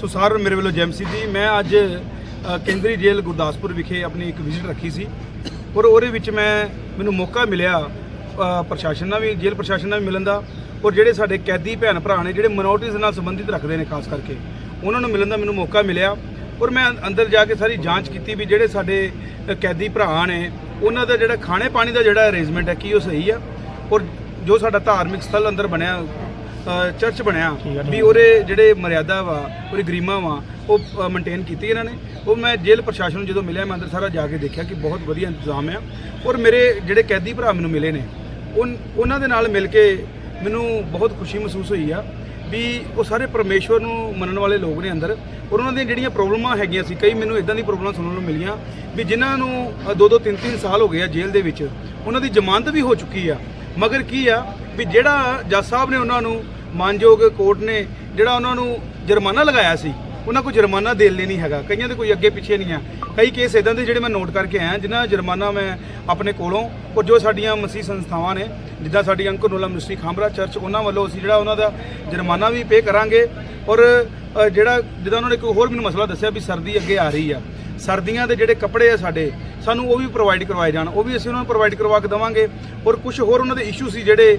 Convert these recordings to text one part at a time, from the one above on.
ਸੋ ਸਾਰਿਆਂ ਨੂੰ ਮੇਰੇ ਵੱਲੋਂ ਜੈਮਸੀ ਜੀ ਮੈਂ ਅੱਜ ਕੇਂਦਰੀ ਜੇਲ੍ਹ ਗੁਰਦਾਸਪੁਰ ਵਿਖੇ ਆਪਣੀ ਇੱਕ ਵਿਜ਼ਿਟ ਰੱਖੀ ਸੀ। ਔਰ ਉਹਦੇ ਵਿੱਚ ਮੈਂ, ਮੈਨੂੰ ਮੌਕਾ ਮਿਲਿਆ ਪ੍ਰਸ਼ਾਸਨ ਨਾਲ ਵੀ, ਜੇਲ੍ਹ ਪ੍ਰਸ਼ਾਸਨ ਨਾਲ ਵੀ ਮਿਲਣ ਦਾ। ਔਰ ਜਿਹੜੇ ਸਾਡੇ ਕੈਦੀ ਭੈਣ ਭਰਾ ਨੇ, ਜਿਹੜੇ ਮਿਨੋਰਟੀਜ਼ ਨਾਲ ਸੰਬੰਧਿਤ ਰੱਖਦੇ ਨੇ, ਖਾਸ ਕਰਕੇ, ਉਹਨਾਂ ਨੂੰ ਮਿਲਣ ਦਾ ਮੈਨੂੰ ਮੌਕਾ ਮਿਲਿਆ। ਔਰ ਮੈਂ ਅੰਦਰ ਜਾ ਕੇ ਸਾਰੀ ਜਾਂਚ ਕੀਤੀ ਵੀ ਜਿਹੜੇ ਸਾਡੇ ਕੈਦੀ ਭਰਾ ਨੇ, ਉਹਨਾਂ ਦਾ ਜਿਹੜਾ ਖਾਣੇ ਪਾਣੀ ਦਾ ਜਿਹੜਾ ਅਰੇਂਜਮੈਂਟ ਹੈ, ਕੀ ਉਹ ਸਹੀ ਆ? ਔਰ ਜੋ ਸਾਡਾ ਧਾਰਮਿਕ ਸਥਲ ਅੰਦਰ ਬਣਿਆ ਚਰਚ ਬਣਿਆ ਵੀ ਉਹਦੇ ਜਿਹੜੇ ਮਰਿਆਦਾ ਵਾ ਉਹਦੀ ਗਰੀਮਾ ਵਾ ਉਹ ਮੇਨਟੇਨ ਕੀਤੀ ਇਹਨਾਂ ਨੇ। ਉਹ ਮੈਂ ਜੇਲ੍ਹ ਪ੍ਰਸ਼ਾਸਨ ਨੂੰ ਜਦੋਂ ਮਿਲਿਆ ਮੈਂ ਅੰਦਰ ਸਾਰਾ ਜਾ ਕੇ ਦੇਖਿਆ ਕਿ ਬਹੁਤ ਵਧੀਆ ਇੰਤਜ਼ਾਮ ਆ। ਔਰ ਮੇਰੇ ਜਿਹੜੇ ਕੈਦੀ ਭਰਾ ਮੈਨੂੰ ਮਿਲੇ ਨੇ ਉਹਨਾਂ ਦੇ ਨਾਲ ਮਿਲ ਕੇ ਮੈਨੂੰ ਬਹੁਤ ਖੁਸ਼ੀ ਮਹਿਸੂਸ ਹੋਈ ਆ ਵੀ ਉਹ ਸਾਰੇ ਪਰਮੇਸ਼ਵਰ ਨੂੰ ਮੰਨਣ ਵਾਲੇ ਲੋਕ ਨੇ ਅੰਦਰ। ਔਰ ਉਹਨਾਂ ਦੀਆਂ ਜਿਹੜੀਆਂ ਪ੍ਰੋਬਲਮਾਂ ਹੈਗੀਆਂ ਸੀ ਕਈ ਮੈਨੂੰ ਇਦਾਂ ਦੀ ਪ੍ਰੋਬਲਮਾਂ ਸੁਣਨ ਨੂੰ ਮਿਲੀਆਂ ਵੀ ਜਿਨ੍ਹਾਂ ਨੂੰ ਦੋ ਦੋ ਤਿੰਨ ਤਿੰਨ ਸਾਲ ਹੋ ਗਏ ਆ ਜੇਲ੍ਹ ਦੇ ਵਿੱਚ। ਉਹਨਾਂ ਦੀ ਜ਼ਮਾਨਤ ਵੀ ਹੋ ਚੁੱਕੀ ਆ। ਮਗਰ ਕੀ ਆ ਵੀ ਜਿਹੜਾ ਜੱਜ ਸਾਹਿਬ ਨੇ ਉਹਨਾਂ ਨੂੰ ਮਾਨਯੋਗ ਕੋਰਟ ਨੇ ਜਿਹੜਾ ਉਹਨਾਂ ਨੂੰ ਜੁਰਮਾਨਾ ਲਗਾਇਆ ਸੀ, ਉਹਨਾਂ ਕੋਲ ਜੁਰਮਾਨਾ ਦੇਣ ਲਈ ਨਹੀਂ ਹੈਗਾ। ਕਈਆਂ ਦੇ ਕੋਈ ਅੱਗੇ ਪਿੱਛੇ ਨਹੀਂ ਆ। ਕਈ ਕੇਸ ਇਦਾਂ ਦੇ ਜਿਹੜੇ ਮੈਂ ਨੋਟ ਕਰਕੇ ਆਇਆ, ਜਿਨ੍ਹਾਂ ਦਾ ਜੁਰਮਾਨਾ ਮੈਂ ਆਪਣੇ ਕੋਲੋਂ, ਔਰ ਜੋ ਸਾਡੀਆਂ ਮਸੀਹ ਸੰਸਥਾਵਾਂ ਨੇ, ਜਿੱਦਾਂ ਸਾਡੀ ਅੰਕਰ ਨੂਲਾ ਮਿਸਟਰੀ ਚਰਚ, ਉਹਨਾਂ ਵੱਲੋਂ ਅਸੀਂ ਜਿਹੜਾ ਉਹਨਾਂ ਦਾ ਜੁਰਮਾਨਾ ਵੀ ਪੇ ਕਰਾਂਗੇ। ਔਰ ਜਿਹੜਾ, ਜਿੱਦਾਂ ਉਹਨਾਂ ਨੇ ਇੱਕ ਹੋਰ ਮੈਨੂੰ ਮਸਲਾ ਦੱਸਿਆ ਵੀ ਸਰਦੀ ਅੱਗੇ ਆ ਰਹੀ ਆ। ਸਰਦੀਆਂ ਦੇ ਜਿਹੜੇ ਕੱਪੜੇ ਆ ਸਾਡੇ, ਸਾਨੂੰ ਉਹ ਵੀ ਪ੍ਰੋਵਾਈਡ ਕਰਵਾਏ ਜਾਣ। ਉਹ ਵੀ ਅਸੀਂ ਉਹਨਾਂ ਨੂੰ ਪ੍ਰੋਵਾਈਡ ਕਰਵਾ ਕੇ ਦੇਵਾਂਗੇ। ਔਰ ਕੁਝ ਹੋਰ ਉਹਨਾਂ ਦੇ ਇਸ਼ੂ ਸੀ ਜਿਹੜੇ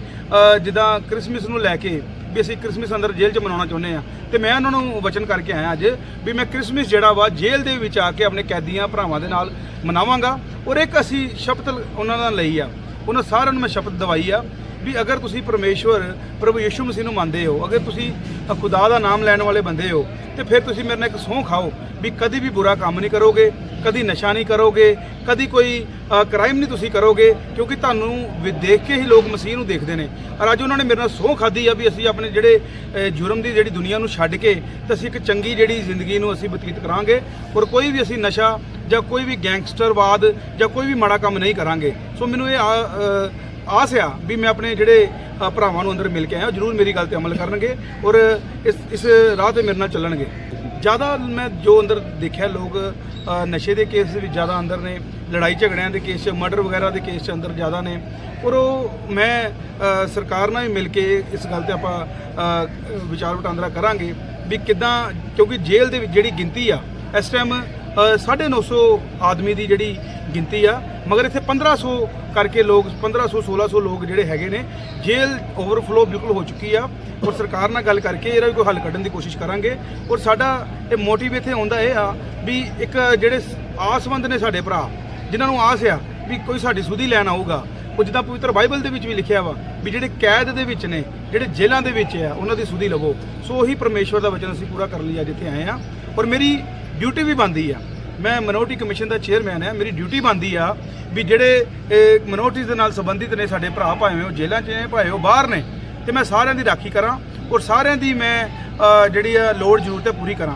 ਜਿੱਦਾਂ ਕ੍ਰਿਸਮਸ ਨੂੰ ਲੈ ਕੇ ਵੀ ਅਸੀਂ ਕ੍ਰਿਸਮਸ ਅੰਦਰ ਜੇਲ੍ਹ 'ਚ ਮਨਾਉਣਾ ਚਾਹੁੰਦੇ ਆ ਤੇ ਮੈਂ ਉਹਨਾਂ ਨੂੰ ਵਚਨ ਕਰਕੇ ਆਇਆ ਅੱਜ ਵੀ ਮੈਂ ਕ੍ਰਿਸਮਸ ਜਿਹੜਾ ਵਾ ਜੇਲ੍ਹ ਦੇ ਵਿੱਚ ਆ ਕੇ ਆਪਣੇ ਕੈਦੀਆਂ ਭਰਾਵਾਂ ਦੇ ਨਾਲ ਮਨਾਵਾਂਗਾ। ਔਰ ਇੱਕ ਅਸੀਂ ਸ਼ਪਥ ਉਹਨਾਂ ਨਾਲ ਲਈ ਆ। ਉਹਨਾਂ ਸਾਰਿਆਂ ਨੂੰ ਮੈਂ ਸ਼ਪਥ ਦਵਾਈ ਆ ਵੀ ਅਗਰ ਤੁਸੀਂ ਪਰਮੇਸ਼ਵਰ ਪ੍ਰਭੂ ਯਿਸੂ ਮਸੀਹ ਨੂੰ ਮੰਨਦੇ ਹੋ, ਅਗਰ ਤੁਸੀਂ ਖੁਦਾ ਦਾ ਨਾਮ ਲੈਣ ਵਾਲੇ ਬੰਦੇ ਹੋ ਤੇ ਫਿਰ ਤੁਸੀਂ ਮੇਰੇ ਨਾਲ ਇੱਕ ਸਹੁੰ ਖਾਓ ਵੀ ਕਦੀ ਵੀ ਬੁਰਾ ਕੰਮ ਨਹੀਂ ਕਰੋਗੇ, ਕਦੀ ਨਸ਼ਾ ਨਹੀਂ ਕਰੋਗੇ, ਕਦੀ ਕੋਈ ਕ੍ਰਾਈਮ ਨਹੀਂ ਤੁਸੀਂ ਕਰੋਗੇ, ਕਿਉਂਕਿ ਤੁਹਾਨੂੰ ਵੀ ਦੇਖ ਕੇ ਹੀ ਲੋਕ ਮਸੀਹ ਨੂੰ ਦੇਖਦੇ ਨੇ। ਔਰ ਅੱਜ ਉਹਨਾਂ ਨੇ ਮੇਰੇ ਨਾਲ ਸਹੁੰ ਖਾਦੀ ਆ ਵੀ ਅਸੀਂ ਆਪਣੇ ਜਿਹੜੇ ਜੁਰਮ ਦੀ ਜਿਹੜੀ ਦੁਨੀਆ ਨੂੰ ਛੱਡ ਕੇ ਤੇ ਅਸੀਂ ਇੱਕ ਚੰਗੀ ਜਿਹੜੀ ਜ਼ਿੰਦਗੀ ਨੂੰ ਅਸੀਂ ਬਤੀਤ ਕਰਾਂਗੇ ਔਰ ਕੋਈ ਵੀ ਅਸੀਂ ਨਸ਼ਾ ਜਾਂ ਕੋਈ ਵੀ ਗੈਂਗਸਟਰਵਾਦ ਜਾਂ ਕੋਈ ਵੀ ਮਾੜਾ ਕੰਮ ਨਹੀਂ ਕਰਾਂਗੇ। ਸੋ ਮੈਨੂੰ ਇਹ ਆ- ਆਸ ਆ ਵੀ ਮੈਂ ਆਪਣੇ ਜਿਹੜੇ ਭਰਾਵਾਂ ਨੂੰ ਅੰਦਰ ਮਿਲ ਕੇ ਆਇਆ ਜਰੂਰ ਮੇਰੀ ਗੱਲ ਤੇ ਅਮਲ ਕਰਨਗੇ ਔਰ ਇਸ ਇਸ ਰਾਹ ਤੇ ਮੇਰੇ ਨਾਲ ਚੱਲਣਗੇ। ਜ਼ਿਆਦਾ ਮੈਂ ਜੋ ਅੰਦਰ ਦੇਖਿਆ ਲੋਕ ਨਸ਼ੇ ਦੇ ਕੇਸ ਵਿੱਚ ਜ਼ਿਆਦਾ ਅੰਦਰ ਨੇ, ਲੜਾਈ ਝਗੜਿਆਂ ਦੇ ਕੇਸ 'ਚ, ਮਰਡਰ ਵਗੈਰਾ ਦੇ ਕੇਸ 'ਚ ਅੰਦਰ ਜ਼ਿਆਦਾ ਨੇ, ਔਰ ਉਹ ਮੈਂ ਸਰਕਾਰ ਨਾਲ ਵੀ ਮਿਲ ਕੇ ਇਸ ਗੱਲ ਤੇ ਆਪਾਂ ਵਿਚਾਰ ਵਟਾਂਦਰਾ ਕਰਾਂਗੇ ਵੀ ਕਿਦਾਂ, ਕਿਉਂਕਿ ਜੇਲ੍ਹ ਦੇ ਵਿੱਚ ਜਿਹੜੀ ਗਿਣਤੀ ਆ, ਇਸ ਟਾਈਮ 950 ਆਦਮੀ ਦੀ ਜਿਹੜੀ ਗਿਣਤੀ ਆ, ਮਗਰ ਇੱਥੇ 1500 ਕਰਕੇ ਲੋਕ 1500 1600 ਲੋਕ ਜਿਹੜੇ ਹੈਗੇ ਨੇ, ਜੇਲ੍ਹ ਓਵਰਫਲੋ ਬਿਲਕੁਲ ਹੋ ਚੁੱਕੀ ਆ ਔਰ ਸਰਕਾਰ ਨਾਲ ਗੱਲ ਕਰਕੇ ਇਹਦਾ ਵੀ ਕੋਈ ਹੱਲ ਕੱਢਣ ਦੀ ਕੋਸ਼ਿਸ਼ ਕਰਾਂਗੇ। ਔਰ ਸਾਡਾ ਇਹ ਮੋਟਿਵ ਇੱਥੇ ਆਉਂਦਾ ਇਹ ਆ ਵੀ ਇੱਕ ਜਿਹੜੇ ਆਸਵੰਦ ਨੇ ਸਾਡੇ ਭਰਾ, ਜਿਨ੍ਹਾਂ ਨੂੰ ਆਸ ਆ ਵੀ ਕੋਈ ਸਾਡੀ ਸੁਧੀ ਲੈਣ ਆਊਗਾ, ਉਹ ਜਿੱਦਾਂ ਪਵਿੱਤਰ ਬਾਈਬਲ ਦੇ ਵਿੱਚ ਵੀ ਲਿਖਿਆ ਵਾ ਵੀ ਜਿਹੜੇ ਕੈਦ ਦੇ ਵਿੱਚ ਨੇ, ਜਿਹੜੇ ਜੇਲ੍ਹਾਂ ਦੇ ਵਿੱਚ ਆ, ਉਹਨਾਂ ਦੀ ਸੁਧੀ ਲਵੋ। ਸੋ ਉਹੀ ਪਰਮੇਸ਼ਵਰ ਦਾ ਵਚਨ ਅਸੀਂ ਪੂਰਾ ਕਰਨ ਲਈ ਅੱਜ ਇੱਥੇ ਆਏ ਆ। ਔਰ ਮੇਰੀ ਡਿਊਟੀ ਵੀ ਬਣਦੀ ਆ ਮੈਂ ਮਿਨੋਰਟੀ ਕਮਿਸ਼ਨ ਦਾ ਚੇਅਰਮੈਨ ਆ ਮੇਰੀ ਡਿਊਟੀ ਬਣਦੀ ਆ ਵੀ ਜਿਹੜੇ ਮਿਨੋਰਟੀਜ਼ ਦੇ ਨਾਲ ਸੰਬੰਧਿਤ ਨੇ ਸਾਡੇ ਭਰਾ ਭਾਵੇਂ ਉਹ ਜੇਲ੍ਹਾਂ 'ਚ ਨੇ, ਭਾਵੇਂ ਉਹ ਬਾਹਰ ਨੇ, ਤੇ ਮੈਂ ਸਾਰਿਆਂ ਦੀ ਰਾਖੀ ਕਰਾਂ ਔਰ ਸਾਰਿਆਂ ਦੀ ਮੈਂ ਜਿਹੜੀ ਆ ਲੋੜ ਜ਼ਰੂਰਤ ਹੈ ਪੂਰੀ ਕਰਾਂ।